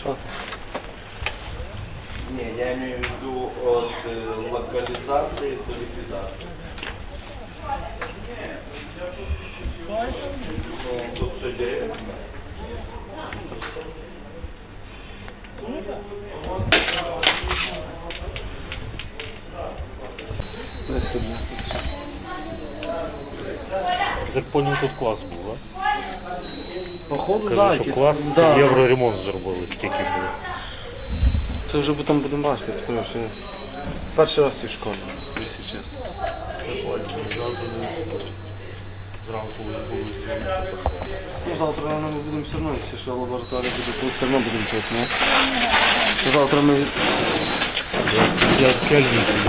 Що? Ні, я имею в виду от локалізації до ліквідації. Ну, тут все дерево. До свидания. Так поняв, тут клас був, а? Походу, Кажу, да, що якийсь- клас да. євроремонт зробили, тільки було. Це вже потім будемо бачити, тому що перший раз в цій школі, якщо чесно. Зранку були Ну, завтра, наверное, ми будемо все одно, якщо ще лабораторія буде, то все одно будемо тут? Що завтра ми Я в Кельвін